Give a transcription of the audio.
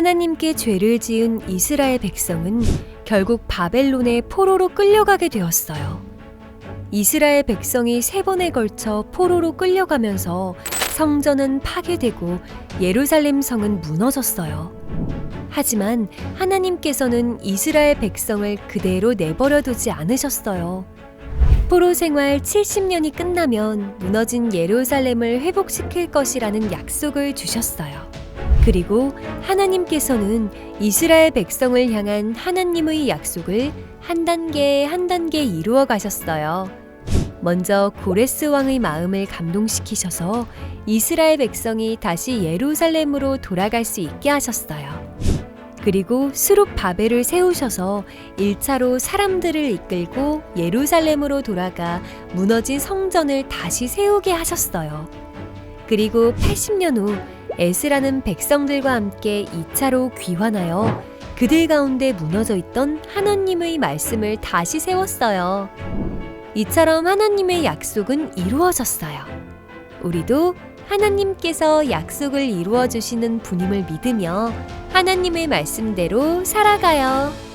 하나님께 죄를 지은 이스라엘 백성은 결국 바벨론의 포로로 끌려가게 되었어요. 이스라엘 백성이 세 번에 걸쳐 포로로 끌려가면서 성전은 파괴되고 예루살렘 성은 무너졌어요. 하지만 하나님께서는 이스라엘 백성을 그대로 내버려 두지 않으셨어요. 포로 생활 70년이 끝나면 무너진 예루살렘을 회복시킬 것이라는 약속을 주셨어요. 그리고 하나님께서는 이스라엘 백성을 향한 하나님의 약속을 한 단계 한 단계 이루어 가셨어요. 먼저 고레스 왕의 마음을 감동시키셔서 이스라엘 백성이 다시 예루살렘으로 돌아갈 수 있게 하셨어요. 그리고 수룹 바벨을 세우셔서 1차로 사람들을 이끌고 예루살렘으로 돌아가 무너진 성전을 다시 세우게 하셨어요. 그리고 80년 후 에스라는 백성들과 함께 2차로 귀환하여 그들 가운데 무너져 있던 하나님의 말씀을 다시 세웠어요. 이처럼 하나님의 약속은 이루어졌어요. 우리도 하나님께서 약속을 이루어 주시는 분임을 믿으며 하나님의 말씀대로 살아가요.